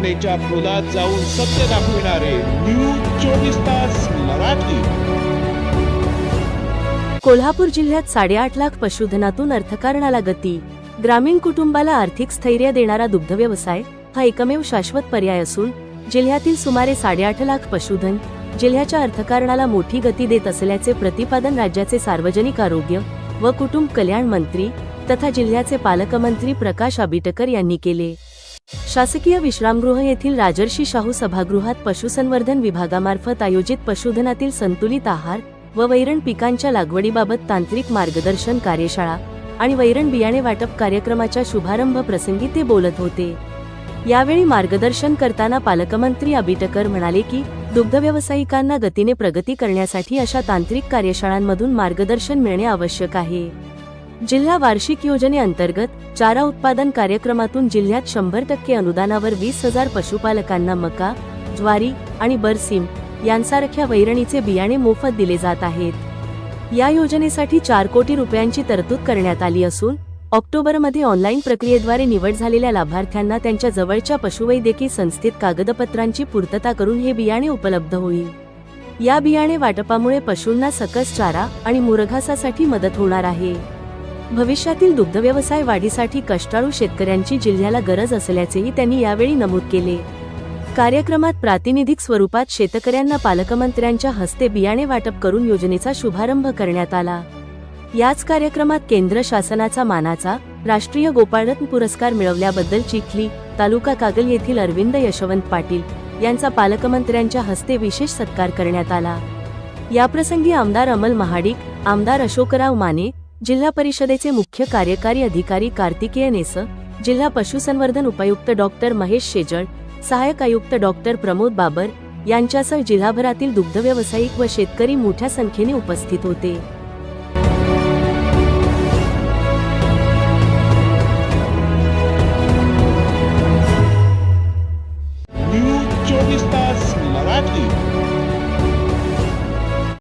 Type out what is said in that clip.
घटनेच्या खोलात जाऊन सत्य दाखविणारे न्यूज चोवीस तास मराठी. कोल्हापूर जिल्ह्यात साडेआठ लाख पशुधनातून अर्थकारणाला गती. ग्रामीण कुटुंबाला आर्थिक स्थैर्य देणारा दुग्ध व्यवसाय हा एकमेव शाश्वत पर्याय असून जिल्ह्यातील सुमारे साडेआठ लाख पशुधन जिल्ह्याच्या अर्थकारणाला मोठी गती देत असल्याचे प्रतिपादन राज्याचे सार्वजनिक आरोग्य व कुटुंब कल्याण मंत्री तथा जिल्ह्याचे पालकमंत्री प्रकाश आबिटकर यांनी केले. शासकीय विश्रामगृह येथील राजर्षी शाहू सभागृहात पशुसंवर्धन विभागामार्फत आयोजित पशुधनातील संतुलित आहार व वैरण पिकांच्या लागवडीबाबत तांत्रिक मार्गदर्शन कार्यशाळा आणि वैरण बियाणे वाटप कार्यक्रमाच्या शुभारंभ प्रसंगी ते बोलत होते. यावेळी मार्गदर्शन करताना पालकमंत्री अबिटकर म्हणाले की दुग्ध व्यावसायिकांना गतीने प्रगती करण्यासाठी अशा तांत्रिक कार्यशाळांमधून मार्गदर्शन मिळणे आवश्यक आहे. जिल्हा वार्षिक योजनेअंतर्गत चारा उत्पादन कार्यक्रमातून जिल्ह्यात शंभर टक्के अनुदानावर वीस हजार पशुपालकांना मका ज्वारी आणि बरसीम यांसारख्या वैरणीचे बियाणे मोफत दिले जात आहेत. या योजनेसाठी चार कोटी रुपयांची तरतूद करण्यात आली असून ऑक्टोबरमध्ये ऑनलाईन प्रक्रियेद्वारे निवड झालेल्या लाभार्थ्यांना त्यांच्या जवळच्या पशुवैद्यकीय संस्थेत कागदपत्रांची पूर्तता करून हे बियाणे उपलब्ध होईल. या बियाणे वाटपामुळे पशूंना सकस चारा आणि मुरघासासाठी मदत होणार आहे. भविष्यातील दुग्ध व्यवसाय वाढीसाठी कष्टाळू शेतकऱ्यांची जिल्ह्याला गरज असल्याचेही त्यांनी यावेळी नमूद केले. कार्यक्रमात प्रातिनिधिक स्वरूपात शेतकऱ्यांना पालकमंत्र्यांच्या हस्ते बियाणे वाटप करून योजनेचा शुभारंभ करण्यात आला. याच कार्यक्रमात केंद्र शासनाचा मानाचा राष्ट्रीय गोपाळरत्न पुरस्कार मिळवल्याबद्दल चिखली तालुका कागल येथील अरविंद यशवंत पाटील यांचा पालकमंत्र्यांच्या हस्ते विशेष सत्कार करण्यात आला. याप्रसंगी आमदार अमल महाडिक आमदार अशोकराव माने जिल्हा परिषदेचे मुख्य कार्यकारी अधिकारी कार्तिकेय नेस जिल्हा पशुसंवर्धन उपायुक्त डॉक्टर महेश शेजळ सहाय्यक आयुक्त डॉक्टर प्रमोद बाबर यांच्यासह जिल्हाभरातील दुग्ध व्यावसायिक व शेतकरी मोठ्या संख्येने उपस्थित होते. चोवीस तास मराठी.